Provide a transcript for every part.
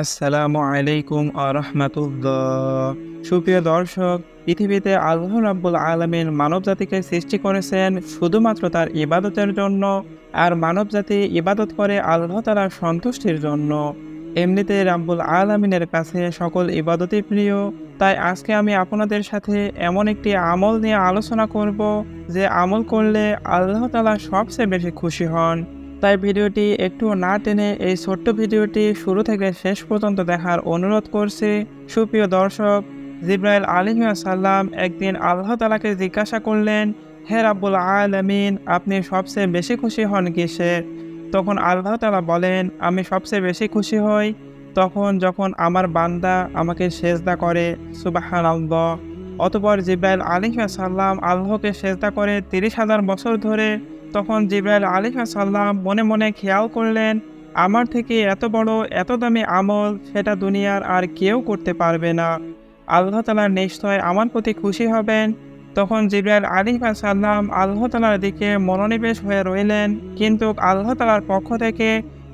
আসসালামু আলাইকুম আরহামাতুল্লাহ। সুপ্রিয় দর্শক, পৃথিবীতে আল্লাহ রাব্বুল আলমিন মানব জাতিকে সৃষ্টি করেছেন শুধুমাত্র তার ইবাদতের জন্য আর মানব জাতি ইবাদত করে আল্লাহ তালার সন্তুষ্টির জন্য। এমনিতে রাব্বুল আলমিনের কাছে সকল ইবাদতই প্রিয়, তাই আজকে আমি আপনাদের সাথে এমন একটি আমল নিয়ে আলোচনা করব যে আমল করলে আল্লাহ তালা সবচেয়ে বেশি খুশি হন। তাই ভিডিওটি একটু না টেনে এই ছোট্ট ভিডিওটি শুরু থেকে শেষ পর্যন্ত দেখার অনুরোধ করছি। সুপ্রিয় দর্শক, জিব্রাইল আলিহাসাল্লাম একদিন আল্লাহ তালাকে জিজ্ঞাসা করলেন, হে রাব্বুল আলমিন, আপনি সবচেয়ে বেশি খুশি হন কিসে তখন আল্লাহ তালা বলেন, আমি সবচেয়ে বেশি খুশি হই তখন যখন আমার বান্দা আমাকে সেজদা করে সুবাহান অতপর জিব্রাইল আলিহাসাল্লাম আল্লাহকে সেজদা করে তিরিশ হাজার বছর ধরে তখন জিব্রাইল আলিহাসাল্লাম মনে মনে খেয়াল করলেন, আমার থেকে এত বড়, এত দামি আমল সেটা দুনিয়ার আর কেউ করতে পারবে না। আল্লাহ তালার নিশ্চয় আমার প্রতি খুশি হবেন। তখন জিব্রাইল আলী সাল্লাম আল্লাহ তালার দিকে মনোনিবেশ হয়ে রইলেন, কিন্তু আল্লাহ তালার পক্ষ থেকে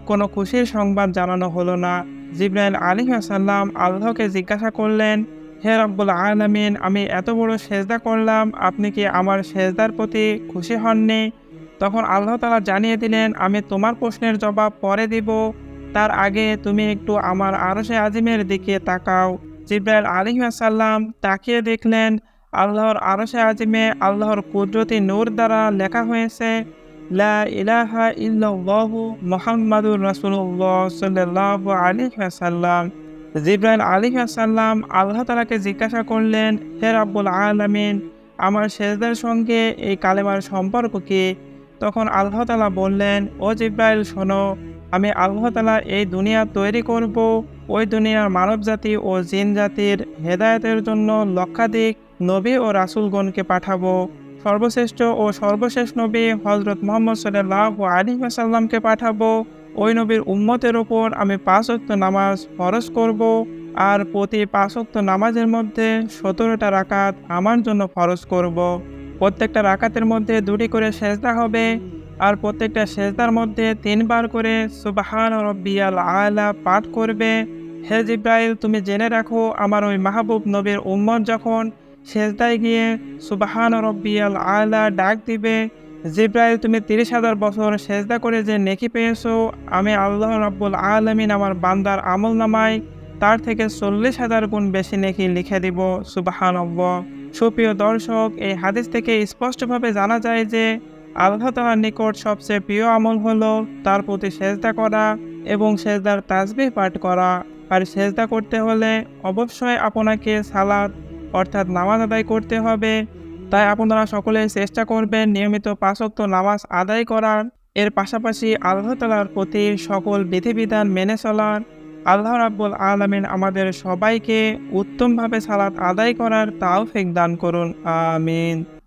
কোনো খুশির সংবাদ জানানো হলো না। জিব্রাইল আলী সাল্লাম আল্লাহকে জিজ্ঞাসা করলেন, হে রব্বুল আলমিন, আমি এত বড় সেজদা করলাম, আপনি কি আমার সেজদার প্রতি খুশি হননি? তখন আল্লাহ তালা জানিয়ে দিলেন, আমি তোমার প্রশ্নের জবাব পরে দিব। তার আগে তুমি একটু আমার আরশে আজিমের দিকে তাকাও। জিব্রাইল আলী সাল্লাম তাকিয়ে দেখলেন, আল্লাহর আরশে আজিমে আল্লাহর কুদরতি নূর দ্বারা লেখা হয়েছে, লা ইলাহা ইল্লাল্লাহু মুহাম্মাদুর রাসূলুল্লাহ সাল্লাল্লাহু আলাইহি ওয়াসাল্লাম। জিব্রাইল আলী সাল্লাম আল্লাহ তালাকে জিজ্ঞাসা করলেন, হে রাব্বুল আলামিন, আমার শেষদের সঙ্গে এই কালেমার সম্পর্ক কি? তখন আল্লাহ তালা বললেন, ও জিব্রাইল, শোনো, আমি আল্লাহ তালা এই দুনিয়া তৈরি করব। ওই দুনিয়ার মানব জাতি ও জিন জাতির হেদায়তের জন্য লক্ষাধিক নবী ও রাসুলগণকে পাঠাবো। সর্বশ্রেষ্ঠ ও সর্বশেষ নবী হজরত মোহাম্মদ সাল্লাহ আলী আসাল্লামকে পাঠাবো। ওই নবীর উম্মতের ওপর আমি পাঁচ অক্ত নামাজ ফরজ করব আর প্রতি পাঁচ অক্ত নামাজের মধ্যে সতেরোটা রাকাত আমার জন্য ফরজ করব। প্রত্যেকটা রাকাতের মধ্যে দুটি করে সেজদা হবে আর প্রত্যেকটা সেজদার মধ্যে তিনবার করে সুবাহান রব্বিয়াল আলা পাঠ করবে। হে জিব্রাইল, তুমি জেনে রাখো, আমার ওই মাহবুব নবীর উম্মত যখন সেজদায় গিয়ে সুবাহান রব্বিয়াল আলা ডাক দিবে, জিব্রাইল, তুমি তিরিশ হাজার বছর সেজদা করে যে নেকি পেয়েছ, আমি আল্লাহ রাব্বুল আলমিন আমার বান্দার আমল নামাই তার থেকে চল্লিশ হাজার গুণ বেশি নেকি লিখে দিব সুবাহান সুপ্রিয় দর্শক, এই হাদিস থেকে স্পষ্টভাবে জানা যায় যে আল্লাহ তালার নিকট সবচেয়ে প্রিয় আমল হলো তার প্রতি সেজদা করা এবং সেজদার তাজবিহ পাঠ করা। আর সেজদা করতে হলে অবশ্যই আপনাকে সালাদ অর্থাৎ নামাজ আদায় করতে হবে। তাই আপনারা সকলে চেষ্টা করবেন নিয়মিত পাঁচক্ত নামাজ আদায় করার। এর পাশাপাশি আল্লাহ তালার প্রতি সকল বিধিবিধান মেনে চলার। আল্লাহ রাব্বুল আলমিন আমাদের সবাইকে উত্তমভাবে সালাত আদায় করার তাও ফেক দান করুন। আমিন।